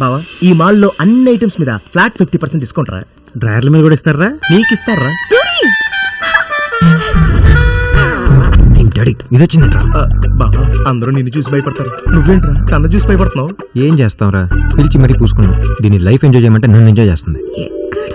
బావా ఈ మాల్లో అన్ని ఐటమ్స్ మీద ఫ్లాట్ ఫిఫ్టీ పర్సెంట్ డిస్కౌంట్ రా. డ్రైవర్ల మీద కూడా ఇస్తారా? నీకు ఇస్తారా? డాడీ ఇది వచ్చిందంట్రా బావా అందరూ నిన్ను చూసి భయపడతారు. నువ్వేంట్రా? కన్న చూసి భయపడుతున్నావు? ఏం చేస్తాంరా పిలిచి మరీ పూసుకున్నాం దీన్ని లైఫ్ ఎంజాయ్ చేయమంటే నన్ను ఎంజాయ్ చేస్తుంది. ఎక్కడా?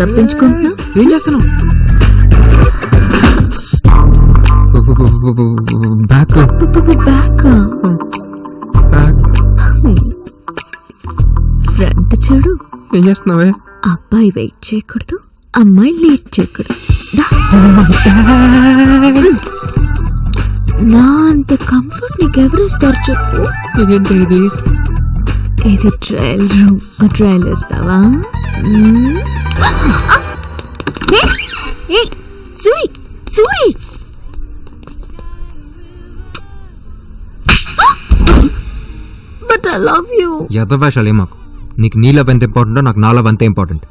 తప్పించుకుంటున్నా ఏం చేస్తున్నావు? బ్యాక్. బ్యాక్. ఫ్రంట్ చూడు. ఏం చేస్తున్నావే? అబ్బాయి వెయిట్ చేయకూడదు అమ్మాయి లేట్ చేయకూడదు. నా అంత కంఫర్ట్ నీకు ఎవరు ఇస్తారు చెప్పు? ఏంటి ఇది? ఇది ట్రయల్ రూమ్ ట్రయల్ ఇస్తావా. ఏ, ఏ, Suri Suri. But I love you మాకు నీకు నీ లవ్ ఎంత ఇంపార్టెంటో నాకు నా లవ్ అంతే ఇంపార్టెంట్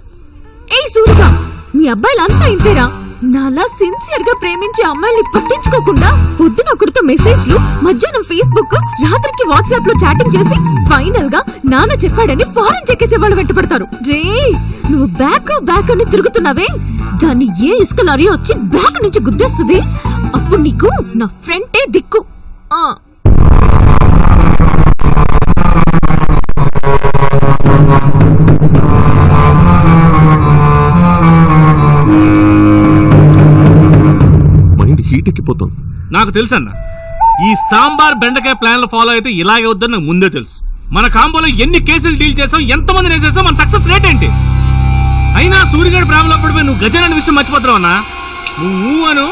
ఏ సూరిగా మీ అబ్బాయిలు అంతా ఇంతేరా? నాలా సిన్సియర్గా ప్రేమించే అమ్మాయిని పట్టించుకోకుండా పొద్దున ఒకరితో మెసేజ్లు మధ్యాహ్నం ఫేస్బుక్ రాత్రికి వాట్సాప్లో చాటింగ్ చేసి ఫైనల్గా నాన్న చెప్పాడని ఫారెన్ చెక్కేసే వాళ్ళు వెంటపడతారు. రే నువ్వు బ్యాక్ బ్యాక్ అని తిరుగుతున్నావే? దాన్ని ఏ ఇసుక లారీ వచ్చి బ్యాక్ నుంచి గుద్దేస్తుంది? అప్పుడు నీకు నా ఫ్రెండే దిక్కు. ఆ. ఎక్కిపోతుంది నాకు తెలుసన్న ఈ సాంబార్ బెండకాయ ప్లాన్లు ఫాలో అయితే ఇలాగే వద్దని నాకు ముందే తెలుసు. మన కాంబోలో ఎన్ని కేసులు డీల్ చేసాం ఎంతమంది వేసేసాం మన సక్సెస్ రేట్ ఏంటి? అయినా సూర్యగడ్ ప్రేమలో పడిపోయి నువ్వు గజన్ విషయం మర్చిపోతున్నావు అన్న. నువ్వు అను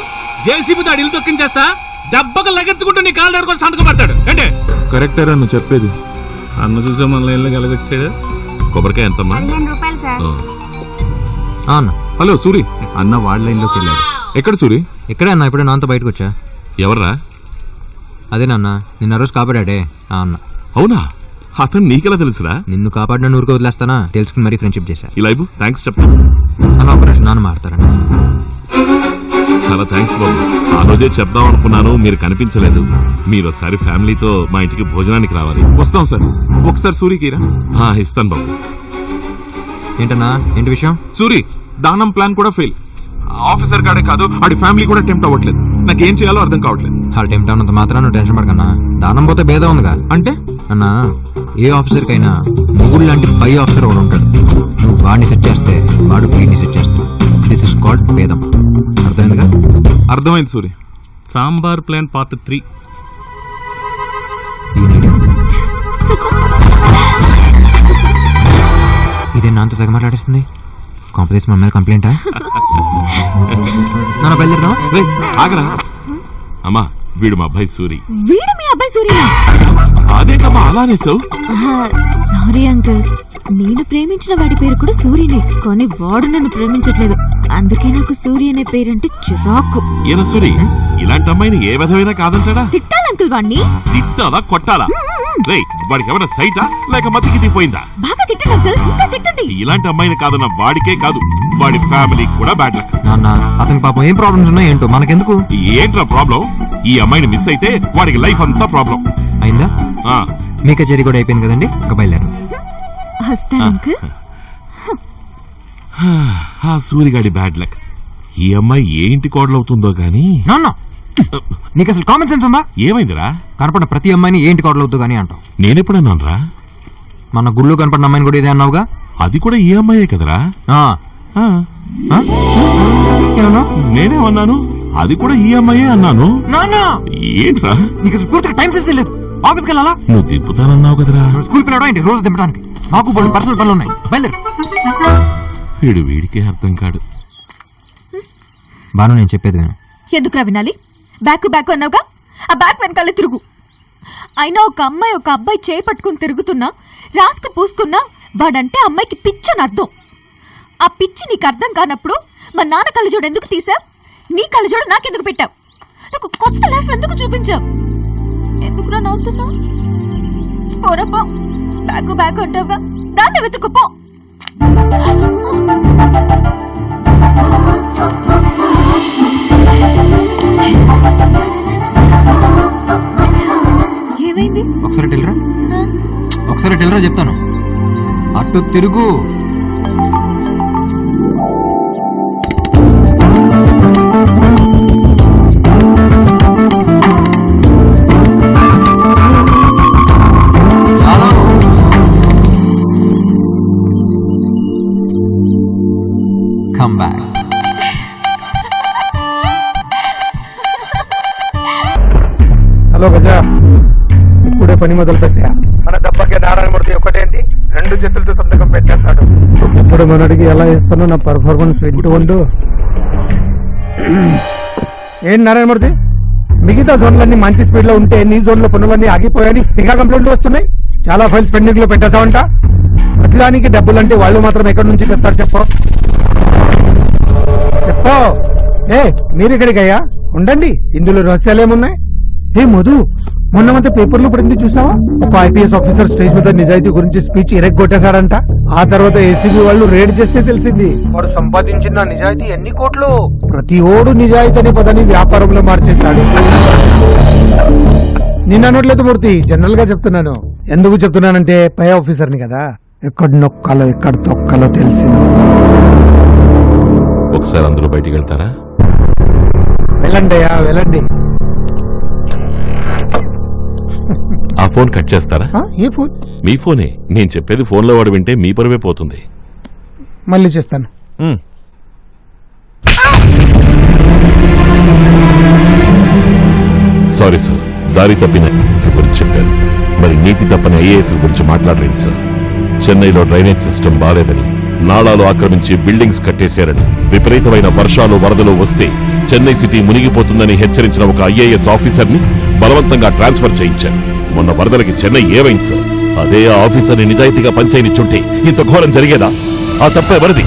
జేసీబీతో అడిలు తొక్కించేస్తా దెబ్బకు లగెత్తుకుంటూ నీ కాళ్ళ దగ్గర సంతకం పడతాడు. అంటే కరెక్టేరా నువ్వు చెప్పేది. అన్న చూసే మన లైన్లో కలగొచ్చాడు కొబ్బరికాయ ఎంతమ్మా? అన్న. హలో సూరి. అన్న వాళ్ళ లైన్లోకి వెళ్ళాడు. ఎక్కడ సూరి? ఇక్కడే అన్న? ఇప్పుడే నాతో బయటకు వచ్చా? ఎవర్రా? అదే నాన్న నిన్న రోజు కాపాడాడే ఆ అన్న. అవునా? అతను నీకెలా తెలుసురా? నిన్ను కాపాడిన నూరుకు వదిలేస్తానా? తెలుసుకుని మరీ ఫ్రెండ్షిప్ చేశా. ఈ లైవ్? థ్యాంక్స్ చెప్తా. అన్న ఆపరేషన్ నాన్న మాడతారన్న చాలా థ్యాంక్స్ బాబు. ఆ రోజే చెప్దాం అనుకున్నాను మీరు కనిపించలేదు. మీరు ఒకసారి ఫ్యామిలీతో మా ఇంటికి భోజనానికి రావాలి. వస్తాం సార్. ఒకసారి సూరికి రా. ఇస్తాను బాబు. ఏంటన్నా? ఏంటి విషయం? సూరి దానం ప్లాన్ కూడా ఫెయిల్. ఆఫీసర్ గాడే కాదు వాడి ఫ్యామిలీ కూడా టెంప్ట్ అవ్వట్లేదు. నాకేం చేయాలో అర్థం కావట్లేదు. వాళ్ళ టైం టౌన్ అంత మాత్రం నువ్వు టెన్షన్ పడకన్నా. దానం పోతే భేదం ఉందిగా. అంటే? అన్న ఏ ఆఫీసర్ కైనా మొగుడు లాంటి పై ఆఫీసర్ ఒకడు ఉంటాడు. నువ్వు వాడిని సెట్ చేస్తే వాడు వీడిని సెట్ చేస్తాడు. దిస్ ఇస్ కాల్డ్ భేదం. అర్థమైందిగా? అర్థమైంది Suri. Sambar plan part three. ఇదే నాతో తెగ మాట్లాడేస్తుంది? కాంప్లెక్స్ మా మీద కంప్లైంటా? నన్ను బయలుదేరదామా? రేయ్, ఆగరా. అమ్మా వీడు మా అబ్బాయి సూరి. వీడు మీ అబ్బాయి సూర్యనా అదేంటమ్మా అలానే సార్ సారీ అంకుల్. నేను ప్రేమించిన వాడి పేరు కూడా సూర్యనే కానీ వాడు నన్ను ప్రేమించట్లేదు. అందుకే నాకు సూర్య అనే పేరంటే చిరాకు. ఈయన సూరి ఇలాంటి అమ్మాయిని ఏ విధమైనా కాదంటాడా? తిట్టాలి అంకుల్ వాడిని తిట్టాలా కొట్టాలా? రేయ్ వాడికి ఏమైనా సైటా? లేక మతికి తిపోయిందా బాగా తిట్టండి అంకుల్ ఇంకా తిట్టండి ఇలాంటి అమ్మాయిని కాదన్న వాడికే కాదు వాడి ఫ్యామిలీకి కూడా బ్యాడ్ లక్ నాన్న అతనికి పాపం ఏం ప్రాబ్లమ్స్ ఉన్నాయో ఏంటో మనకెందుకు? ఏంట్రా ప్రాబ్లం ఈ అమ్మాయిని మిస్ అయితే వాడికి లైఫ్ అంతా ప్రాబ్లం అయిందా? ఆ. మీ కచేరీ కూడా అయిపోయింది కదండి? ఇంకా బయలుదేరు. వస్తాను అంకుల్. ఆ సూరిగాడి బ్యాడ్ లక్ ఈ అమ్మాయి ఏ ఇంటి కోడలవుతుందో గాని. నాన్న నీకు అసలు కామన్ సెన్స్ ఉందా? ఏమైందిరా? కనపడిన ప్రతి అమ్మాయిని ఏంటి కోడలవుతూ కానీ అంటావు. నేనెప్పుడన్నానరా? మన గుళ్ళో కనపడిన అమ్మాయిని కూడా ఇదే అన్నావుగా? అది కూడా ఈ అమ్మాయే కదరా? ఆ. ఆ, ఆ? ఏమన్నావు? నేనేమన్నాను? అది కూడా ఈ అమ్మాయే అన్నాను. నాన్న! ఏంట్రా? నీకు అసలు పూర్తిగా టైం సెన్స్ లేదు. ఆఫీస్కి వెళ్ళాలా? నువ్వు దింపుతానన్నావు కదరా. స్కూల్ పిల్లడం ఏంటి? రోజు దింపడానికి. నాకు బోల్డ్ పర్సనల్ పనులు ఉన్నాయి. బయలుదేరు. వీడు వీడికే అర్థం కాడు. బాను నేను చెప్పేది విను. ఎందుకురా వినాలి? బ్యాక్ బ్యాక్ అన్నావుగా? ఆ బ్యాక్ వెనకాలే తిరుగు. అయినా ఒక అమ్మాయి ఒక అబ్బాయి చేయి పట్టుకుని తిరుగుతున్నా రాసుకు పూసుకున్నా వాడంటే అమ్మాయికి పిచ్చని అర్థం. ఆ పిచ్చి నీకు అర్థం కానప్పుడు మా నాన్న కళ్ళజోడు ఎందుకు తీసావు నీ కళ్ళజోడు నాకెందుకు పెట్టావు? నాకు కొత్త లైఫ్ ఎందుకు చూపించావు? ఎందుకురా నవ్వుతున్నావు? పోరా పోరపో బ్యాగు బ్యాగ్ ఉంటావుగా దాన్ని వెతుకుపో ఏమైంది? ఒకసారి టెల్లరా ఆ? ఒకసారి టెల్లరా చెప్తాను. అటు తిరుగు. కమ్ బ్యాక్ హలో గజ ఇప్పుడే పని మొదలు పెట్టా మన దెబ్బకి నారాయణమూర్తి ఒకటేంటి రెండు చేతులతో సంతకం పెట్టేస్తాడు. ఇప్పుడు మనడికి ఎలా ఇస్తానో నా పర్ఫార్మెన్స్ వింటూ ఉండు. ఏంటి నారాయణమూర్తి మిగతా జోన్లన్నీ మంచి స్పీడ్లో ఉంటే నీ జోన్లో పనులన్నీ ఆగిపోయాయని ఇంకా కంప్లైంట్లు వస్తున్నాయి? చాలా ఫైల్స్ పెండింగ్లో పెట్టేశావంట. అట్లానికి డబ్బులంటే వాళ్ళు మాత్రం ఎక్కడి నుంచి తెస్తారు చెప్పు. చెప్పు. ఏ మీరు ఇక్కడికయ్యా ఉండండి. ఇందులో రహస్యాలు ఏమున్నాయి? ఏ మధు మొన్న మధ్య పేపర్లో పడింది చూసావా? ఒక ఐపీఎస్ ఆఫీసర్ స్టేజ్ మీద నిజాయితీ గురించి స్పీచ్ ఎరగొట్టేశాడంట. ఆ తర్వాత ఏసీబీ వాళ్ళు రేడ్ చేస్తే తెలిసింది. వాడు సంపాదించిన నిజాయితీ ఎన్ని కోట్లు? ప్రతి ఓడు నిజాయితీ అనే పదాన్ని వ్యాపారంలో మార్చేశాడు. నిన్న అనట్లేదు మూర్తి జనరల్గా చెప్తున్నాను. ఎందుకు చెప్తున్నానంటే పై ఆఫీసర్ని కదా. ఎక్కడ నొక్కాలో ఎక్కడ తొక్కాలో తెలిసింది ఒకసారి అందరూ బయటికి వెళ్తారా? వెళ్ళండి అయ్యా వెళ్ళండి. ఆ ఫోన్ కట్ చేస్తారా? ఆ, ఏ ఫోన్? మీ ఫోనే. నేను చెప్పేది ఫోన్లో వాడు వింటే మీ పరువే పోతుంది. మళ్ళీ చేస్తాను. ఉమ్. సారీ సార్ దారి తప్పిన గురించి చెప్పారు మరి నీతి తప్పని ఐఏఎస్ గురించి మాట్లాడలేదు సార్? చెన్నైలో డ్రైనేజ్ సిస్టమ్ బాలేదని నాళాలు ఆక్రమించి బిల్డింగ్స్ కట్టేశారని విపరీతమైన వర్షాలు వరదలు వస్తే చెన్నై సిటీ మునిగిపోతుందని హెచ్చరించిన ఒక ఐఏఎస్ ఆఫీసర్ని బలవంతంగా ట్రాన్స్ఫర్ చేయించారు. మొన్న వరదలకి చెన్నై ఏమైంది సార్ అదే ఆ ఆఫీసర్ని నిజాయితీగా పంచాయనిచ్చుంటే ఇంత ఘోరం జరిగేదా? ఆ తప్ప ఎవరిది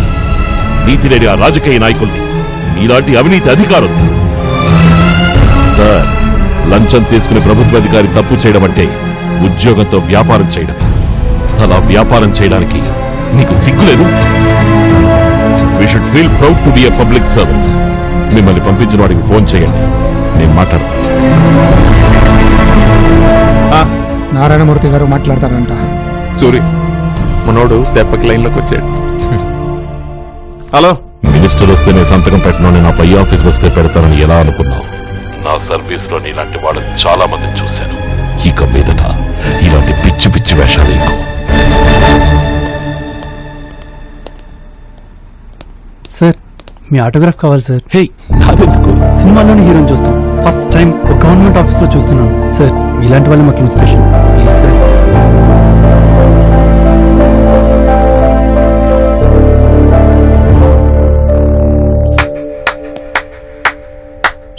నీతి లేని ఆ రాజకీయ నాయకుల్ని ఇలాంటి అవినీతి అధికారులు. సార్ లంచం తీసుకుని ప్రభుత్వ అధికారి తప్పు చేయడం అంటే ఉద్యోగంతో వ్యాపారం చేయడం. అలా వ్యాపారం చేయడానికి నీకు సిగ్గులేదు we should feel proud to be a public servant మిమ్మల్ని పంపించిన వాడికి ఫోన్ చేయండి. నేను మాట్లాడతాను. నారాయణమూర్తి గారు మాట్లాడతారంట. సూరి మనోడు దెబ్బకి లైన్లోకి వచ్చాడు. హలో. మినిస్టర్ వస్తేనే సంతకం పెట్టనని నా పై ఆఫీస్ వస్తే పెడతానని ఎలా అనుకున్నావు? నా సర్వీస్లో ఇలాంటి వాళ్ళని చాలా మందిని చూశాను. ఇక మీదట ఇలాంటి పిచ్చి పిచ్చి వేషాలు ఎక్కువ. సార్ మీ ఆటోగ్రాఫ్ కావాలి సార్. హే నాదెందుకు? సినిమాలోని హీరోని చూస్తాం. ఫస్ట్ టైం ఒక గవర్నమెంట్ ఆఫీస్లో చూస్తున్నాను. సార్ ఇలాంటి వాళ్ళు మాకు ఇన్స్పిరేషన్. Please sir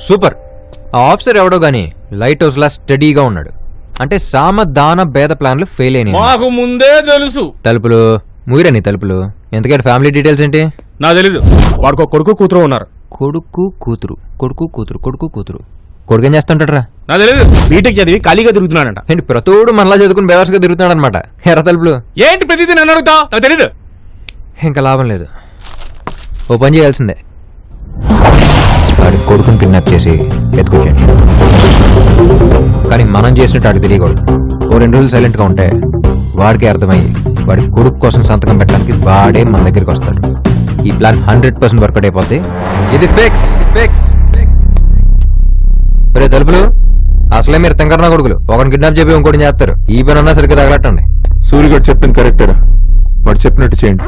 super. ఆ ఆఫీసర్ ఎవడో గాని లైట్ హౌస్ లా స్టడీగా ఉన్నాడు. అంటే సామ దాన భేద ప్లాన్లు ఫెయిల్ అయినాయి. మాకు ముందే తెలుసు. తలుపులు? ముగిరని తలుపులు? ఎందుకంటే ఫ్యామిలీ డీటెయిల్స్ ఏంటి? నా తెలీదు. వాడికి ఒక కొడుకు కూతురు ఉన్నారు. కొడుకు కూతురు కొడుకు కూతురు కొడుకు కూతురు. కొడుకు ఏం చేస్తుంటారా నా తెలీదు. బీటెక్ చదివి ఖాళీగా తిరుగుతున్నాడంట. ఏంటి ప్రతోడు మనలా చదువుకుని బేవర్స్గా తిరుగుతున్నాడు అనమాట ఎర్ర తలుపులు. ఏంటి ప్రతిదీ నన్ను అడుగుతావు? నాకు తెలీదు. ఇంకా లాభం లేదు. ఓ పని చేయాల్సిందే. వాడి కొడుకుని కిడ్నాప్ చేసి ఎత్తుకొచ్చేయండి. కానీ మనం చేసినట్టు వాడికి తెలియకూడదు. ఓ రెండు రోజులు సైలెంట్గా ఉంటే వాడికి అర్థమయ్యి వాడి కొడుకు కోసం సంతకం పెట్టడానికి వాడే మన దగ్గరికి వస్తాడు. ఈ ప్లాన్ హండ్రెడ్ పర్సెంట్ వర్కౌట్ అయిపోద్ది ఇది ఫిక్స్ ఫిక్స్ రే తలుపులు అసలే మీరు తెంకరనా కొడుకులు? ఒకరిని కిడ్నాప్ చెప్పి ఇంకోటి చేస్తారు. ఈ పని అన్నా సరిగ్గా తగలట్టండి. సూర్యుడు చెప్పింది కరెక్టేరా వాడు చెప్పినట్టు చేయండి.